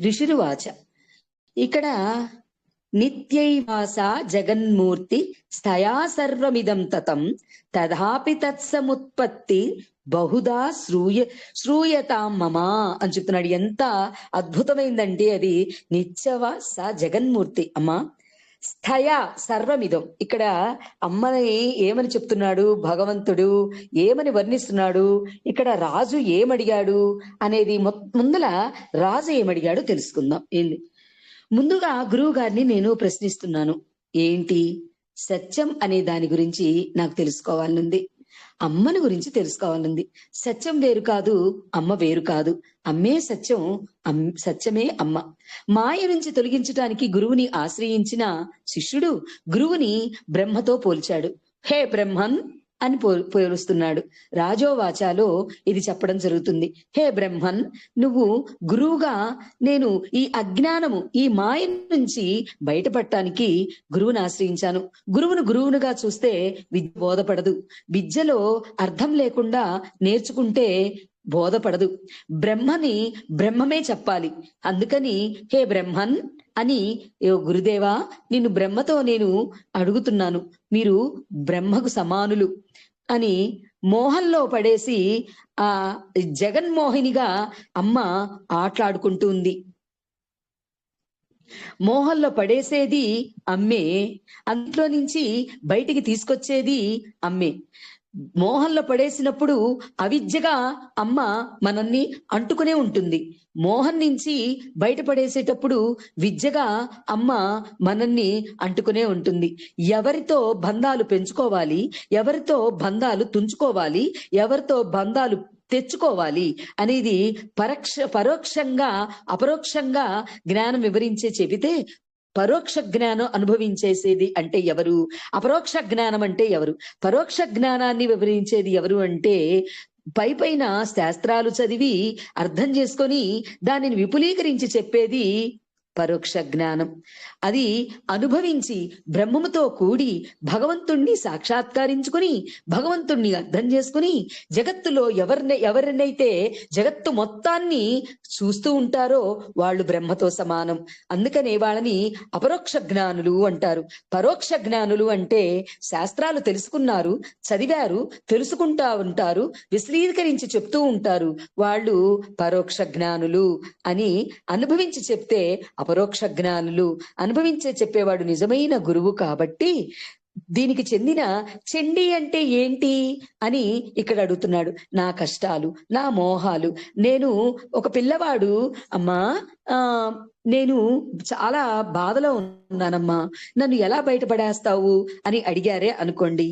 ఋషిరువాచ. ఇక్కడ నిత్యైవాస జగన్మూర్తి స్థయా సర్వమిదం తతం తథాపి తత్సముత్పత్తి బహుదా శ్రూయ శ్రూయతాం మమా అని చెప్తున్నాడు. ఎంత అద్భుతమైందంటే అది నిత్యవ స జగన్మూర్తి. అమ్మా స్థయ సర్వమిదం. ఇక్కడ అమ్మని ఏమని చెప్తున్నాడు? భగవంతుడు ఏమని వర్ణిస్తున్నాడు? ఇక్కడ రాజు ఏమడిగాడు? అనేది మొ- ముందల రాజు ఏమడిగాడు తెలుసుకుందాం. ఏంది? ముందుగా గురువు గారిని నేను ప్రశ్నిస్తున్నాను. ఏంటి? సత్యం అనే దాని గురించి నాకు తెలుసుకోవాలనుంది. అమ్మని గురించి తెలుసుకోవాలనుంది సత్యం వేరు కాదు అమ్మ వేరు కాదు. అమ్మే సత్యం అమ్ సత్యమే అమ్మ. మాయ నుంచి తొలగించటానికి గురువుని ఆశ్రయించిన శిష్యుడు గురువుని బ్రహ్మతో పోల్చాడు. హే బ్రహ్మన్! అని పో పోలుస్తున్నాడు. రాజోవాచాలో ఇది చెప్పడం జరుగుతుంది. హే బ్రహ్మన్ నువ్వు గురువుగా నేను ఈ అజ్ఞానము ఈ మాయ నుంచి బయటపడటానికి గురువుని ఆశ్రయించాను. గురువును గురువునుగా చూస్తే విద్య బోధపడదు. విద్యలో అర్థం లేకుండా నేర్చుకుంటే బోధపడదు. బ్రహ్మని బ్రహ్మమే చెప్పాలి. అందుకని హే బ్రహ్మన్ అని "ఏ గురుదేవా నిన్ను బ్రహ్మతో నేను అడుగుతున్నాను. మీరు బ్రహ్మకు సమానులు అని మోహంలో పడేసి ఆ జగన్మోహినిగా అమ్మ ఆటలాడుకుంటూ ఉంది మోహంలో పడేసేది అమ్మే అందులో నుంచి బయటికి తీసుకొచ్చేది అమ్మే. మోహంలో పడేసినప్పుడు అవిద్యగా అమ్మ మనల్ని అంటుకునే ఉంటుంది. మోహన్ నుంచి బయటపడేసేటప్పుడు విద్యగా అమ్మ మనల్ని అంటుకునే ఉంటుంది. ఎవరితో బంధాలు పెంచుకోవాలి? ఎవరితో బంధాలు తుంచుకోవాలి? ఎవరితో బంధాలు తెచ్చుకోవాలి? అనేది పరోక్ష పరోక్షంగా అపరోక్షంగా జ్ఞానం వివరించే చెబితే పరోక్ష జ్ఞానం అనుభవించేసేది అంటే ఎవరు? అపరోక్ష జ్ఞానం అంటే ఎవరు? పరోక్ష జ్ఞానాన్ని వివరించేది ఎవరు అంటే పై పైన శాస్త్రాలు చదివి అర్థం చేసుకొని దానిని విపులీకరించి చెప్పేది పరోక్ష జ్ఞానం. అది అనుభవించి బ్రహ్మముతో కూడి భగవంతుణ్ణి సాక్షాత్కరించుకుని భగవంతుణ్ణి అర్థం చేసుకుని జగత్తులో ఎవరిని ఎవరినైతే జగత్తు మొత్తాన్ని చూస్తూ ఉంటారో వాళ్ళు బ్రహ్మతో సమానం. అందుకనే వాళ్ళని అపరోక్ష జ్ఞానులు అంటారు. పరోక్ష జ్ఞానులు అంటే శాస్త్రాలు తెలుసుకున్నారు చదివారు తెలుసుకుంటా ఉంటారు విశదీకరించి చెప్తూ ఉంటారు. వాళ్ళు పరోక్ష జ్ఞానులు అని అనుభవించి చెప్తే అపరోక్ష జ్ఞానులు అనుభవించే చెప్పేవాడు నిజమైన గురువు కాబట్టి దీనికి చెందిన చెండి అంటే ఏంటి అని ఇక్కడ అడుగుతున్నాడు. నా కష్టాలు నా మోహాలు నేను ఒక పిల్లవాడు అమ్మా ఆ నేను చాలా బాధలో ఉన్నానమ్మా నన్ను ఎలా బయటపడేస్తావు అని అడిగారే అనుకోండి.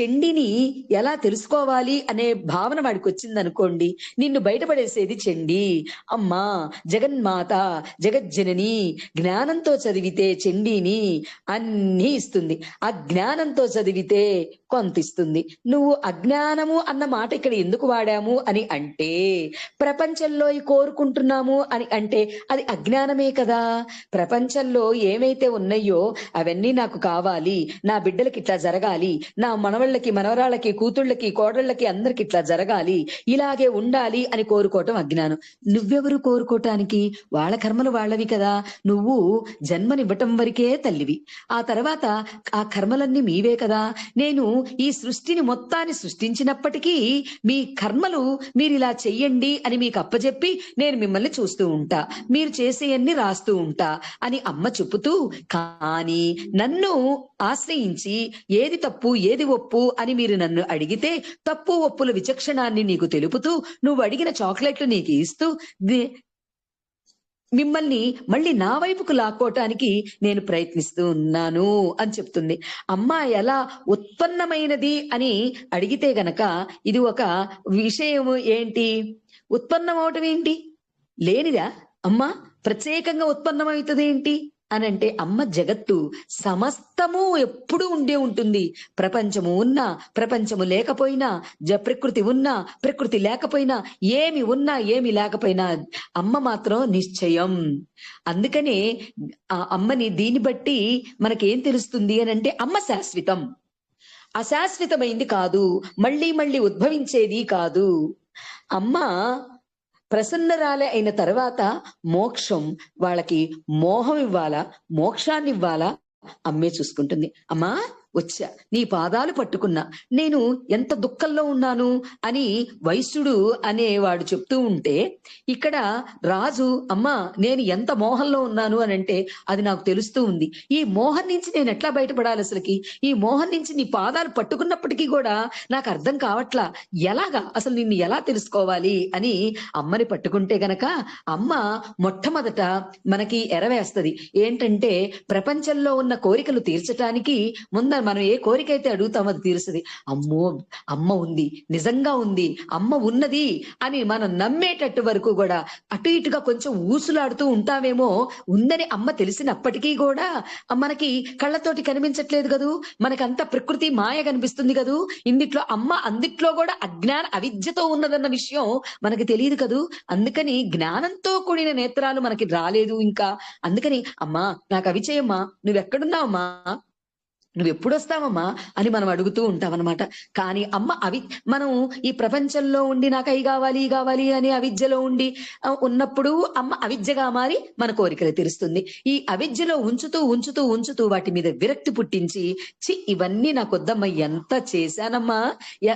చెండిని ఎలా తెలుసుకోవాలి అనే భావన వాడికి వచ్చింది అనుకోండి నిన్ను బయటపడేసేది చెండి. అమ్మా జగన్మాత జగజ్జనని జ్ఞానంతో చదివితే చెండిని అన్నీ ఇస్తుంది. అజ్ఞానంతో చదివితే కొంత ఇస్తుంది. నువ్వు అజ్ఞానము అన్న మాట ఇక్కడ ఎందుకు వాడాము అని అంటే ప్రపంచంలో ఈ కోరుకుంటున్నాము అని అంటే అది అజ్ఞానమే కదా. ప్రపంచంలో ఏమైతే ఉన్నాయో అవన్నీ నాకు కావాలి నా బిడ్డలకి ఇట్లా జరగాలి నా మనవళ్ళకి మనవరాళ్ళకి కూతుళ్ళకి కోడళ్ళకి అందరికి ఇట్లా జరగాలి ఇలాగే ఉండాలి అని కోరుకోవటం అజ్ఞానం. నువ్వెవరు కోరుకోవటానికి? వాళ్ళ కర్మలు వాళ్ళవి కదా. నువ్వు జన్మనివ్వటం వరకే తల్లివి. ఆ తర్వాత ఆ కర్మలన్నీ మీవే కదా. నేను ఈ సృష్టిని మొత్తాన్ని సృష్టించినప్పటికీ మీ కర్మలు మీరు ఇలా చెయ్యండి అని మీకు అప్పచెప్పి నేను మిమ్మల్ని చూస్తూ ఉంటా. మీరు చేసేయన్ని రాస్తూ ఉంటా అని అమ్మ చెప్పుతూ కానీ నన్ను ఆశ్రయించి ఏది తప్పు ఏది ఒప్పు అని మీరు నన్ను అడిగితే తప్పు ఒప్పుల విచక్షణాన్ని నీకు తెలుపుతూ నువ్వు అడిగిన చాక్లెట్లు నీకు ఇస్తూ మిమ్మల్ని మళ్ళీ నా వైపుకు లాక్కోవటానికి నేను ప్రయత్నిస్తూ ఉన్నాను అని చెప్తుంది. అమ్మ ఎలా ఉత్పన్నమైనది అని అడిగితే గనక ఇది ఒక విషయము ఏంటి? ఉత్పన్నం అవటం ఏంటి లేనిదా? అమ్మ ప్రత్యేకంగా ఉత్పన్నమవుతుంది ఏంటి అని అంటే అమ్మ జగత్తు సమస్తము ఎప్పుడూ ఉండే ఉంటుంది. ప్రపంచము ఉన్నా ప్రపంచము లేకపోయినా జ ప్రకృతి ఉన్నా ప్రకృతి లేకపోయినా ఏమి ఉన్నా ఏమి లేకపోయినా అమ్మ మాత్రం నిశ్చయం. అందుకనే ఆ అమ్మని దీన్ని బట్టి మనకేం తెలుస్తుంది అని అంటే అమ్మ శాశ్వతం. అశాశ్వతమైంది కాదు మళ్ళీ మళ్ళీ ఉద్భవించేది కాదు. అమ్మ ప్రసన్నరాలే అయిన తర్వాత మోక్షం వాళ్ళకి మోహం ఇవ్వాలా మోక్షాన్ని ఇవ్వాలా? అమ్మే చూసుకుంటుంది. అమ్మా వచ్చా. నీ పాదాలు పట్టుకున్నా. నేను ఎంత దుఃఖంలో ఉన్నాను అని వైశ్యుడు అనేవాడు చెప్తూ ఉంటే ఇక్కడ రాజు అమ్మా నేను ఎంత మోహంలో ఉన్నాను అని అంటే అది నాకు తెలుస్తూ ఉంది. ఈ మోహం నుంచి నేను ఎట్లా బయటపడాలి అసలుకి? ఈ మోహం నుంచి నీ పాదాలు పట్టుకున్నప్పటికీ కూడా నాకు అర్థం కావట్లా. ఎలాగా? అసలు నిన్ను ఎలా తెలుసుకోవాలి అని అమ్మని పట్టుకుంటే గనక అమ్మ మొట్టమొదట మనకి ఎరవేస్తది. ఏంటంటే ప్రపంచంలో ఉన్న కోరికలు తీర్చటానికి ముందర మనం ఏ కోరిక అయితే అడుగుతామో అది తీరుస్తుంది. అమ్మో అమ్మ ఉంది నిజంగా ఉంది అమ్మ ఉన్నది అని మనం నమ్మేటట్టు వరకు కూడా అటు ఇటుగా కొంచెం ఊసులాడుతూ ఉంటామేమో ఉందని అమ్మ తెలిసినప్పటికీ కూడా మనకి కళ్ళతోటి కనిపించట్లేదు కదూ మనకంత ప్రకృతి మాయ కనిపిస్తుంది కదూ ఇందిట్లో అమ్మ అందిట్లో కూడా అజ్ఞాన అవిద్యతో ఉన్నదన్న విషయం మనకి తెలియదు కదూ. అందుకని జ్ఞానంతో కూడిన నేత్రాలు మనకి రాలేదు ఇంకా. అందుకని అమ్మా నాకు అవి చేయమ్మా నువ్వెక్కడున్నావమ్మా? నువ్వు ఎప్పుడు వస్తావమ్మా అని మనం అడుగుతూ ఉంటాం అనమాట కానీ అమ్మ అవి మనం ఈ ప్రపంచంలో ఉండి నాకు అవి కావాలి ఈ కావాలి అని అవిద్యలో ఉండి ఉన్నప్పుడు అమ్మ అవిద్యగా మారి మన కోరికలు తీరుస్తుంది. ఈ అవిద్యలో ఉంచుతూ ఉంచుతూ ఉంచుతూ వాటి మీద విరక్తి పుట్టించి చి ఇవన్నీ నాకు వద్దమ్మా ఎంత చేశానమ్మా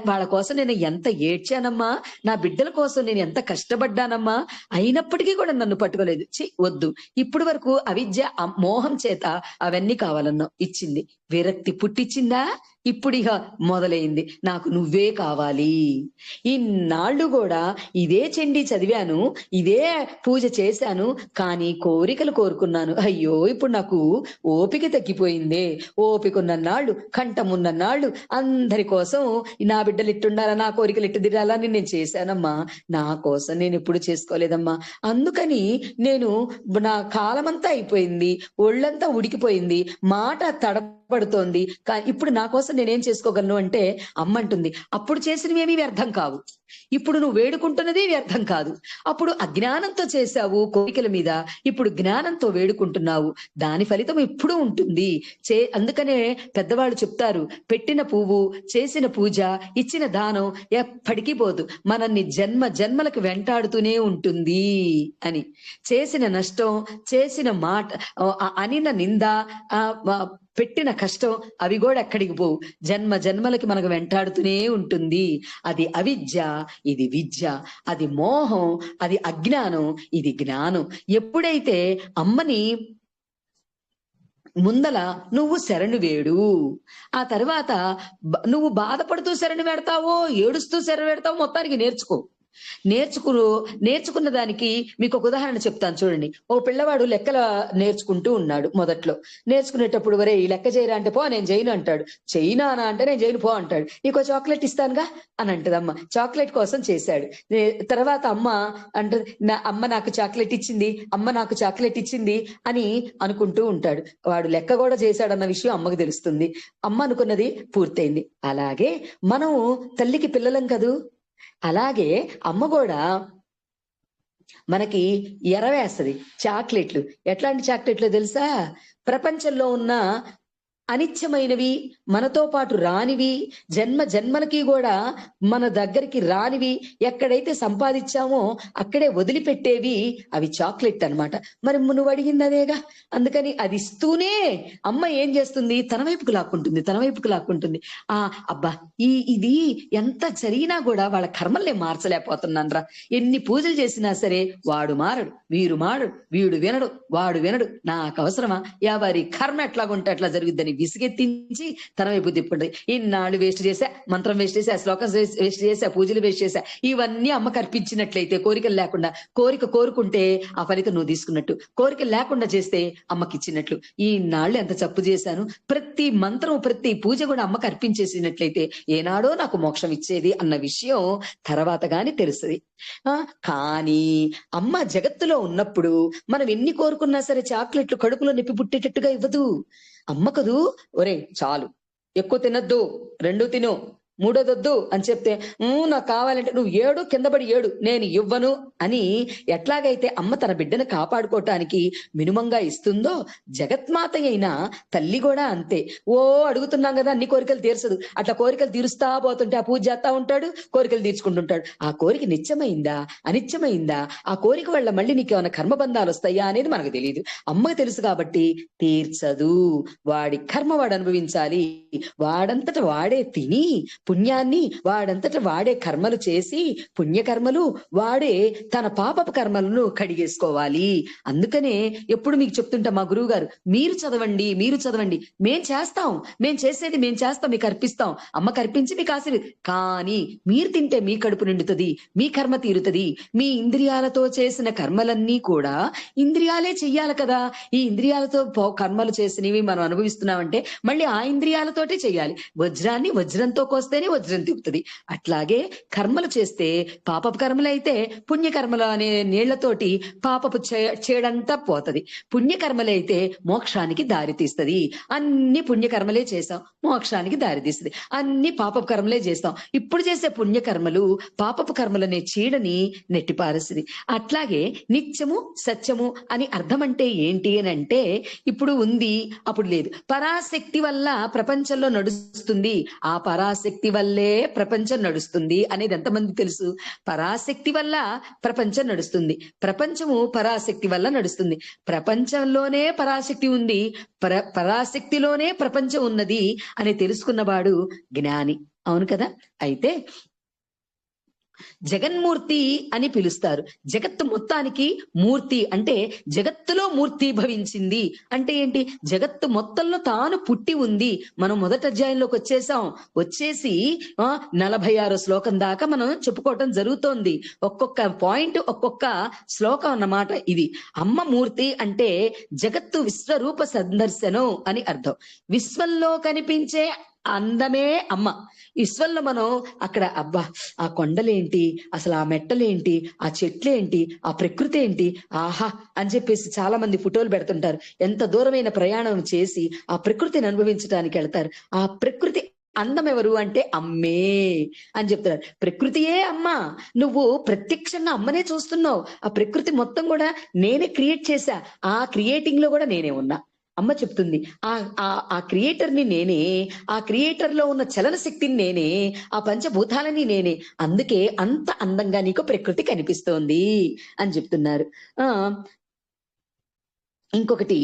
వాళ్ళ కోసం నేను ఎంత ఏడ్చానమ్మా నా బిడ్డల కోసం నేను ఎంత కష్టపడ్డానమ్మా అయినప్పటికీ కూడా నన్ను పట్టుకోలేదు. చి వద్దు. ఇప్పుడు వరకు అవిద్య మోహం చేత అవన్నీ కావాలన్నా ఇచ్చింది. విరక్తి పుట్టించిందా? ఇప్పుడు ఇక మొదలైంది. నాకు నువ్వే కావాలి. ఇన్నాళ్ళు కూడా ఇదే చెండి చదివాను ఇదే పూజ చేశాను కానీ కోరికలు కోరుకున్నాను. అయ్యో ఇప్పుడు నాకు ఓపిక తగ్గిపోయిందే. ఓపిక ఉన్నన్నాళ్ళు కంఠం కంఠమున్న నాళ్ళు అందరి కోసం నా బిడ్డలు ఇట్టుండాలా నా కోరికలు ఇట్టు తిరాలని నేను చేశానమ్మా. నా కోసం నేను ఎప్పుడు చేసుకోలేదమ్మా. అందుకని నేను నా కాలమంతా అయిపోయింది. ఒళ్ళంతా ఉడికిపోయింది. మాట తడపడుతోంది కానీ ఇప్పుడు నా కోసం నేనేం చేసుకోగలను అంటే అమ్మ అంటుంది అప్పుడు చేసినవి ఏమీ వ్యర్థం కావు. ఇప్పుడు నువ్వు వేడుకుంటున్నది వ్యర్థం కాదు. అప్పుడు అజ్ఞానంతో చేశావు కోరికల మీద. ఇప్పుడు జ్ఞానంతో వేడుకుంటున్నావు. దాని ఫలితం ఇప్పుడు ఉంటుంది. చే అందుకనే పెద్దవాళ్ళు చెప్తారు పెట్టిన పువ్వు చేసిన పూజ ఇచ్చిన దానం ఎప్పటికీ పోదు. మనల్ని జన్మ జన్మలకు వెంటాడుతూనే ఉంటుంది అని. చేసిన నష్టం చేసిన మాట అనిన నింద ఆ, పెట్టిన కష్టం అవి కూడా ఎక్కడికి పోవు. జన్మ జన్మలకి మనకు వెంటాడుతూనే ఉంటుంది. అది అవిద్య. ఇది విద్య అది మోహం అది అజ్ఞానం ఇది జ్ఞానం. ఎప్పుడైతే అమ్మని ముందల నువ్వు శరణు వేడు ఆ తర్వాత నువ్వు బాధపడుతూ శరణు పెడతావో ఏడుస్తూ శరణు పెడతావో మొత్తానికి నేర్చుకో. నేర్చుకును నేర్చుకున్న దానికి మీకు ఒక ఉదాహరణ చెప్తాను చూడండి. ఓ పిల్లవాడు లెక్కల నేర్చుకుంటూ ఉన్నాడు మొదట్లో. నేర్చుకునేటప్పుడు వరే ఈ లెక్క చేయరా అంటే పో నేను చేయను అంటాడు. చైనా అని అంటే నేను చేయను పో అంటాడు. నీకు చాక్లెట్ ఇస్తానుగా అని అంటది అమ్మ చాక్లెట్ కోసం చేశాడు. తర్వాత అమ్మ అంటే నా అమ్మ నాకు చాక్లెట్ ఇచ్చింది అమ్మ నాకు చాక్లెట్ ఇచ్చింది అని అనుకుంటూ ఉంటాడు. వాడు లెక్క కూడా చేశాడన్న విషయం అమ్మకు తెలుస్తుంది. అమ్మ అనుకున్నది పూర్తయింది. అలాగే మనం తల్లికి పిల్లలం కదూ? అలాగే అమ్మ కూడా మనకి ఎరవేస్తది చాక్లెట్లు. ఎట్లాంటి చాక్లెట్లు తెలుసా? ప్రపంచంలో ఉన్న అనిత్యమైనవి మనతో పాటు రానివి జన్మ జన్మలకి కూడా మన దగ్గరికి రానివి ఎక్కడైతే సంపాదించామో అక్కడే వదిలిపెట్టేవి అవి చాక్లెట్ అన్నమాట. మరి నువ్వు అడిగింది అదేగా? అందుకని అది ఇస్తూనే అమ్మ ఏం చేస్తుంది? తన వైపుకు లాక్కుంటుంది తన వైపుకు లాక్కుంటుంది. ఆ అబ్బా ఈ ఇది ఎంత జరిగినా కూడా వాళ్ళ కర్మల్ని మార్చలేకపోతున్నాను రా ఎన్ని పూజలు చేసినా సరే వాడు మారడు వీరు మారడు వీడు వినడు వాడు వినడు. నాకు అవసరమా? ఎవరి కర్మ ఎట్లాగుంటే అట్లా జరుగుద్దని విసిగెత్తించి తన వైపు తిప్పండి. ఇన్నాళ్ళు వేస్ట్ చేశా మంత్రం వేస్ట్ చేశా శ్లోకం వేస్ట్ చేశా పూజలు వేస్ట్ చేశా ఇవన్నీ అమ్మకు అర్పించినట్లయితే కోరికలు లేకుండా కోరిక కోరుకుంటే ఆ ఫలితం నువ్వు తీసుకున్నట్టు. కోరిక లేకుండా చేస్తే అమ్మకి ఇచ్చినట్లు. ఈ నాళ్ళు ఎంత తప్పు చేశాను ప్రతి మంత్రం ప్రతి పూజ కూడా అమ్మకి అర్పించేసినట్లయితే ఏనాడో నాకు మోక్షం ఇచ్చేది అన్న విషయం తర్వాత గాని తెలుస్తుంది. కానీ అమ్మ జగత్తులో ఉన్నప్పుడు మనం ఎన్ని కోరుకున్నా సరే చాక్లెట్లు కడుపులో నొప్పి పుట్టేటట్టుగా ఇవ్వదు. అమ్మ కదూ? ఒరే చాలు. ఎక్కువ తినద్దు. రెండు తిను. మూడోదొద్దు అని చెప్తే నాకు కావాలంటే నువ్వు ఏడు కింద పడి ఏడు నేను ఇవ్వను అని ఎట్లాగైతే అమ్మ తన బిడ్డను కాపాడుకోవటానికి మినుమంగా ఇస్తుందో జగత్మాత అయిన తల్లి కూడా అంతే. ఓ అడుగుతున్నాం కదా అన్ని కోరికలు తీర్చదు. అట్లా కోరికలు తీరుస్తా పోతుంటే ఆ పూజ చేస్తా ఉంటాడు కోరికలు తీర్చుకుంటుంటాడు. ఆ కోరిక నిత్యమైందా? అనిత్యమైందా? ఆ కోరిక వల్ల మళ్ళీ నీకు ఏమైనా కర్మబంధాలు వస్తాయా అనేది మనకు తెలియదు అమ్మకు తెలుసు కాబట్టి తీర్చదు. వాడి కర్మ వాడు అనుభవించాలి. వాడంతట వాడే తిని పుణ్యాన్ని వాడంతట వాడే కర్మలు చేసి పుణ్యకర్మలు వాడే తన పాపపు కర్మలను కడిగేసుకోవాలి. అందుకనే ఎప్పుడు మీకు చెప్తుంటా మా గురువు గారు మీరు చదవండి మీరు చదవండి. మేం చేస్తాం మేం చేసేది మేం చేస్తాం మీకు అర్పిస్తాం. అమ్మ కర్పించి మీకు ఆశీర్వ కానీ మీరు తింటే మీ కడుపు నిండుతుంది మీ కర్మ తీరుతుంది. మీ ఇంద్రియాలతో చేసిన కర్మలన్నీ కూడా ఇంద్రియాలే చెయ్యాలి కదా. ఈ ఇంద్రియాలతో కర్మలు చేసినవి మనం అనుభవిస్తున్నామంటే మళ్ళీ ఆ ఇంద్రియాలతోటే చెయ్యాలి. వజ్రాన్ని వజ్రంతో కోస్తే చేస్తేనే వజ్రం దిగుతుంది అట్లాగే కర్మలు చేస్తే పాపపు కర్మలు అయితే పుణ్యకర్మలు అనే నీళ్ళతోటి పాపపు చే- చేడంతా పోతది. పుణ్యకర్మలు అయితే మోక్షానికి దారి తీస్తుంది. అన్ని పుణ్యకర్మలే చేసాం మోక్షానికి దారి తీస్తుంది. అన్ని పాపపు కర్మలే చేస్తాం. ఇప్పుడు చేసే పుణ్యకర్మలు పాపపు కర్మలనే చీడని నెట్టిపారేస్తుంది. అట్లాగే నిత్యము సత్యము అని అర్థం అంటే ఏంటి అని అంటే ఇప్పుడు ఉంది అప్పుడు లేదు. పరాశక్తి వల్ల ప్రపంచంలో నడుస్తుంది. ఆ పరాశక్తి వల్లే ప్రపంచం నడుస్తుంది అనేది ఎంతమంది తెలుసు? పరాశక్తి వల్ల ప్రపంచం నడుస్తుంది. ప్రపంచము పరాశక్తి వల్ల నడుస్తుంది. ప్రపంచంలోనే పరాశక్తి ఉంది. పర పరాశక్తిలోనే ప్రపంచం ఉన్నది అని తెలుసుకున్నవాడు జ్ఞాని. అవును కదా? అయితే జగన్మూర్తి అని పిలుస్తారు. జగత్తు మొత్తానికి మూర్తి అంటే జగత్తులో మూర్తి భవించింది అంటే ఏంటి? జగత్తు మొత్తంలో తాను పుట్టి ఉంది. మనం మొదటి అధ్యాయంలోకి వచ్చేసాం. వచ్చేసి ఆ నలభై ఆరు శ్లోకం దాకా మనం చెప్పుకోవటం జరుగుతోంది. ఒక్కొక్క పాయింట్ ఒక్కొక్క శ్లోకం అన్నమాట ఇది. అమ్మ మూర్తి అంటే జగత్తు విశ్వరూప సందర్శనం అని అర్థం. విశ్వంలో కనిపించే అందమే అమ్మ. విశ్వంలో మనం అక్కడ అబ్బా ఆ కొండలేంటి అసలు ఆ మెట్టలేంటి ఆ చెట్లేంటి ఆ ప్రకృతి ఏంటి ఆహా అని చెప్పేసి చాలా మంది ఫోటోలు పెడుతుంటారు. ఎంత దూరమైన ప్రయాణం చేసి ఆ ప్రకృతిని అనుభవించడానికి వెళ్తారు. ఆ ప్రకృతి అందం ఎవరు అంటే అమ్మే అని చెప్తారు ప్రకృతియే అమ్మ. నువ్వు ప్రత్యక్షంగా అమ్మనే చూస్తున్నావు. ఆ ప్రకృతి మొత్తం కూడా నేనే క్రియేట్ చేశా. ఆ క్రియేటింగ్లో కూడా నేనే ఉన్నా. అమ్మ చెప్తుంది ఆ ఆ క్రియేటర్ని నేనే ఆ క్రియేటర్లో ఉన్న చలన శక్తిని నేనే ఆ పంచభూతాలని నేనే అందుకే అంత అందంగా నీకు ప్రకృతి కనిపిస్తోంది అని చెప్తున్నారు. ఆ ఇంకొకటి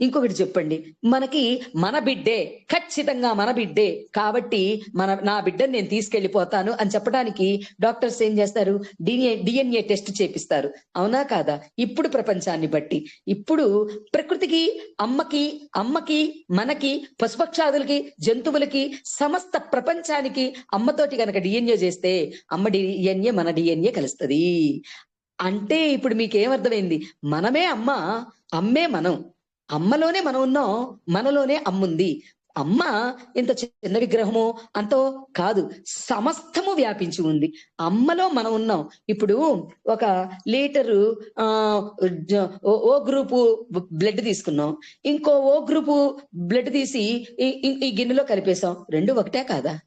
ఇంకొకటి చెప్పండి. మనకి మన బిడ్డే ఖచ్చితంగా మన బిడ్డే. కాబట్టి మన నా బిడ్డని నేను తీసుకెళ్ళిపోతాను అని చెప్పడానికి డాక్టర్స్ ఏం చేస్తారు? డిఎన్ఏ డిఎన్ఏ టెస్ట్ చేపిస్తారు. అవునా కాదా? ఇప్పుడు ప్రపంచాన్ని బట్టి. ఇప్పుడు ప్రకృతికి అమ్మకి అమ్మకి మనకి పశుపక్షాదులకి జంతువులకి సమస్త ప్రపంచానికి అమ్మతోటి గనక డిఎన్ఏ చేస్తే అమ్మ డిఎన్ఏ మన డిఎన్ఏ కలుస్తుంది. అంటే ఇప్పుడు మీకేమర్థమైంది మనమే అమ్మ అమ్మే మనం. అమ్మలోనే మనం ఉన్నాం మనలోనే అమ్ముంది. అమ్మ ఇంత చిన్న విగ్రహము అంతో కాదు సమస్తము వ్యాపించి ఉంది. అమ్మలో మనం ఉన్నాం. ఇప్పుడు ఒక లీటరు ఆ ఓ- ఓ గ్రూపు బ్లడ్ తీసుకున్నాం. ఇంకో ఓ గ్రూపు బ్లడ్ తీసి ఈ- ఈ- ఈ గిన్నెలో కలిపేశాం. రెండు ఒకటే కాదా?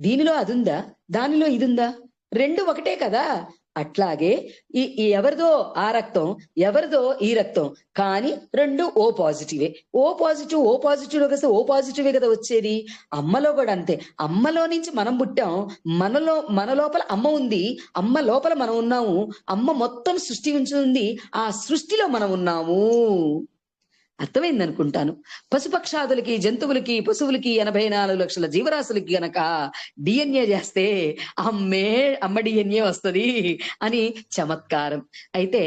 దీనిలో అది ఉందా దానిలో ఇది ఉందా రెండు ఒకటే కదా? అట్లాగే ఈ ఎవరిదో ఆ రక్తం ఎవరిదో ఈ రక్తం కానీ రెండు ఓ పాజిటివే. ఓ పాజిటివ్ ఓ పాజిటివ్లో కలిస్తే ఓ పాజిటివే కదా వచ్చేది? అమ్మలో కూడా అంతే. అమ్మలో నుంచి మనం పుట్టాం మనలో మన లోపల అమ్మ ఉంది అమ్మ లోపల మనం ఉన్నాము అమ్మ మొత్తం సృష్టి ఉంచుంది ఆ సృష్టిలో మనం ఉన్నాము. అర్థమైంది అనుకుంటాను పశుపక్షాదులకి జంతువులకి పశువులకి ఎనభై నాలుగు లక్షల జీవరాశులకి గనక డిఎన్ఏ చేస్తే అమ్మే అమ్మ డిఎన్ఏ వస్తది అని చమత్కారం. అయితే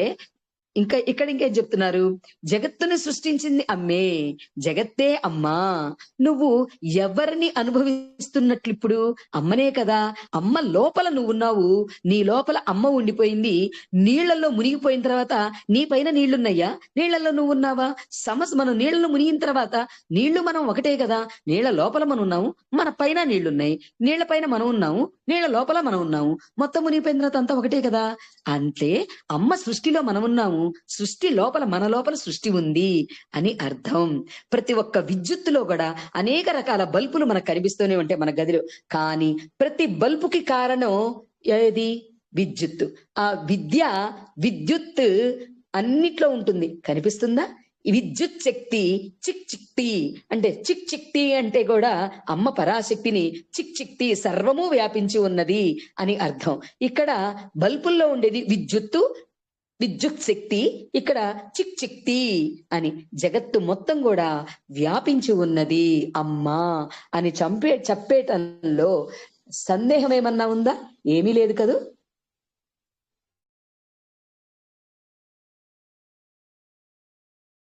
ఇంకా ఇక్కడ ఇంకేం చెప్తున్నారు? జగత్తుని సృష్టించింది అమ్మే జగత్తే అమ్మా. నువ్వు ఎవరిని అనుభవిస్తున్నట్లు ఇప్పుడు అమ్మనే కదా. అమ్మ లోపల నువ్వు ఉన్నావు నీ లోపల అమ్మ ఉండిపోయింది. నీళ్ళలో మునిగిపోయిన తర్వాత నీ పైన నీళ్ళున్నాయా? నీళ్ళలో నువ్వు ఉన్నావా సమస్ మనం నీళ్ళను మునిగిన తర్వాత నీళ్ళు మనం ఒకటే కదా. నీళ్ళ లోపల మనం ఉన్నాము మన పైన నీళ్ళున్నాయి. నీళ్ళ పైన మనం ఉన్నాము నీళ్ళ లోపల మనం ఉన్నాము. మొత్తం మునిగిపోయిన తర్వాత అంతా ఒకటే కదా. అంటే అమ్మ సృష్టిలో మనం ఉన్నాము. సృష్టి లోపల మన లోపల సృష్టి ఉంది అని అర్థం. ప్రతి ఒక్క విద్యుత్తులో కూడా అనేక రకాల బల్బులు మనకు కనిపిస్తూనే ఉంటాయి మన గదిలో. కానీ ప్రతి బల్బుకి కారణం ఏది? విద్యుత్తు. ఆ విద్య విద్యుత్ అన్నిట్లో ఉంటుంది. కనిపిస్తుందా? విద్యుత్ శక్తి చిక్ చిక్తి అంటే చిక్ చిక్తి అంటే కూడా అమ్మ పరాశక్తిని చిక్ చిక్తి సర్వము వ్యాపించి ఉన్నది అని అర్థం. ఇక్కడ బల్బుల్లో ఉండేది విద్యుత్తు విద్యుత్ శక్తి ఇక్కడ చిక్ చిక్తి అని జగత్తు మొత్తం కూడా వ్యాపించి ఉన్నది. అమ్మా! అని చంపే చెప్పేటంలో సందేహం ఏమన్నా ఉందా? ఏమీ లేదు కదూ.